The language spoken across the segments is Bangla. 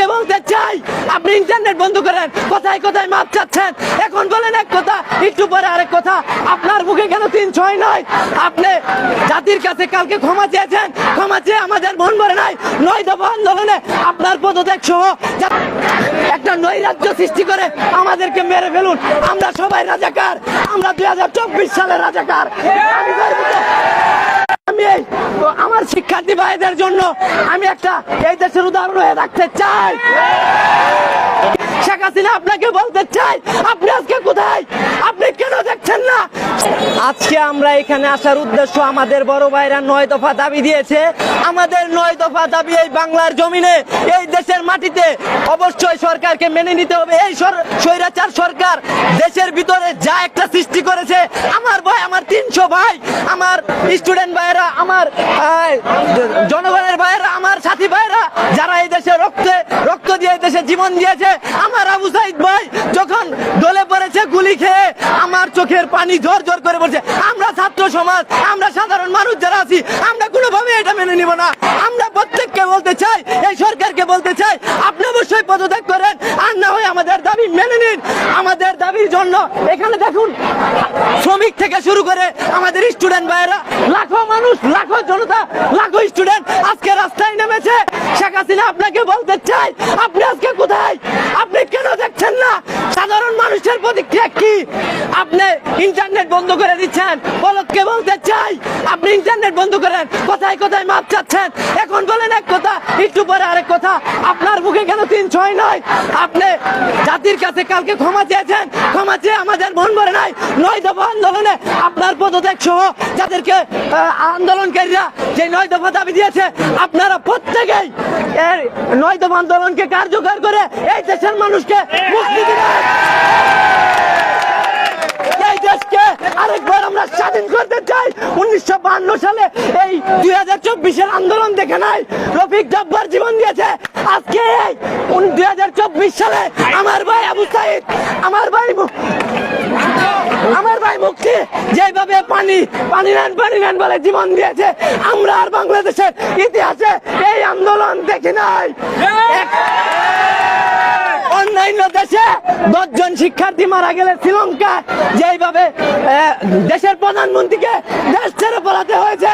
বলদকে বলতে চাই, আপনি ইন্টারনেট বন্ধ করেন, কোথায় কোথায় মাপ চাচ্ছেন। এখন বলেন এক কথা, একটু পরে আরেক কথা, আপনার মুখে কেন তিন ছয় নয়? আপনি জাতির কাছে কালকে ক্ষমা চেয়েছেন, ক্ষমা চেয়ে আমাদের মন ভরে নাই। নয় দফা আন্দোলনে আপনার পদত্যাগ সহ একটা নৈরাজ্য সৃষ্টি করে আমাদেরকে মেরে ফেলুন। আমরা সবাই রাজাকার, আমরা দুই হাজার চব্বিশ সালের রাজাকার। আমি আমার শিক্ষার্থী ভাইদের জন্য আমি একটা এই দেশের উদাহরণ হয়ে রাখতে চাই। শেখ হাসিনা আপনাকে বলতে চাই, আপনি আজকে কোথায়? আপনি কেন দেখছেন না? আজকে আমরা এখানে আসার উদ্দেশ্য আমাদের বড় ভাইরা নয় দফা দাবি দিয়েছে। আমাদের নয় দফা দাবি এই বাংলার জমিনে, এই দেশের মাটিতে অবশ্যই সরকারকে মেনে নিতে হবে। এই স্বৈরাচার সরকার দেশের ভিতরে যা একটা সৃষ্টি করেছে, আমার ভাই, আমার তিনশো ভাই স্টুডেন্ট ভাইয়েরা, আমার জনগণের ভাইয়েরা, আমার সাথী ভাইয়েরা, যারা এই দেশে রক্তে, রক্ত দিয়ে দেশে জীবন দিয়েছে, আমার আবু সাইদ ভাই যখন দলে পড়েছে গুলি খেয়ে আমার চোখের পানি ঝর ঝর করে পড়ছে। আমরা ছাত্র সমাজ, আমরা সাধারণ মানুষ যারা আছি, আমরা কোনোভাবে এটা মেনে নিব না। আমরা বলতে চাই, এই সরকারকে বলতে চাই, আপনি অবশ্যই পদত্যাগ করেন আর না হয় আমাদের দাবি মেনে নিন। আমাদের দাবির জন্য এখানে দেখুন, শ্রমিক থেকে শুরু করে আমাদের স্টুডেন্ট ভাইয়েরা, লাখো মানুষ, লাখো জনতা, লাখো স্টুডেন্ট আজকে রাস্তায় নেমেছে। শেখ হাসিনা, আপনাকে বলতে চাই, আপনি আজকে কোথায়? আপনি কেন দেখছেন? মানুষের প্রতিক্রিয়া কি? আপনি ইন্টারনেট বন্ধ করে দিচ্ছেন। বলককে বলতে চাই? আপনি ইন্টারনেট বন্ধ করেন। কোথায় কোথায় মাপ চাচ্ছেন? এখন বলেন এক কথা, একটু পরে আরেক কথা। আপনার মুখে কেন তিন ছয় নয় আপনি জাতির কাছে কালকে ক্ষমা চেয়েছেন। ক্ষমা চেয়ে আমাদের মন ভরে নাই। নয় দফা আন্দোলনে আপনার পদত্যাগ সহ যাদেরকে আন্দোলনকারীরা যে নয় দফা দাবি দিয়েছে, আপনারা প্রত্যেকেই নয় দফা আন্দোলনকে কার্যকর করে এই দেশের মানুষকে মুক্তি দিবেন এই দেশকে আরেকবার আমরা স্বাধীন করতে চাই উনিশশো সালে এই দুই হাজার চব্বিশের আন্দোলন দেখে নাই? রফিক জব্বার জীবন দিয়েছে। আজকে এই দুই হাজার চব্বিশ সালে আমার ভাই আবু সাইদ, আমার ভাই আমার ভাই মুক্তি যেভাবে পানি পানি নেন পানি নেন বলে জীবন দিয়েছে, আমরা আর বাংলাদেশের ইতিহাসে এই আন্দোলন দেখি নাই। অন্যান্য দেশে দশজন শিক্ষার্থী মারা গেলে শ্রীলঙ্কা যেইভাবে দেশের প্রধানমন্ত্রীকে দেশ ছেড়ে পড়াতে হয়েছে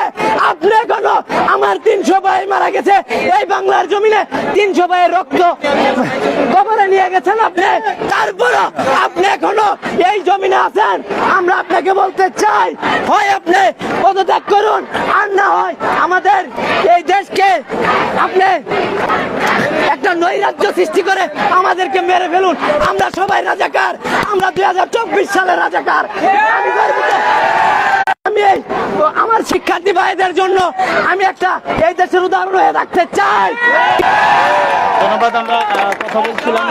আপনি এখনও আমার তিনশো ভাই মারা গেছে। এই বাংলার জমিনে তিনশো ভাইয়ের রক্ত কবরে নিয়ে গেছেন আপনি। তারপরও আপনি এখনও এই জমিনে আছেন। আমরা আপনাকে বলতে চাই, হয় আপনি পদত্যাগ করুন, আর না হয় আমাদের এই দেশকে আপনি একটা নৈরাজ্য সৃষ্টি করে আমাদেরকে মেরে ফেলুন। আমরা সবাই রাজাকার, আমরা দুই হাজার চব্বিশ সালের রাজাকার। আমি গর্বিত। আমি আমার শিক্ষার্থী ভাইদের জন্য আমি একটা এই দেশের উদাহরণ হয়ে রাখতে চাই। ধন্যবাদ, আমরা কথা বলছিলাম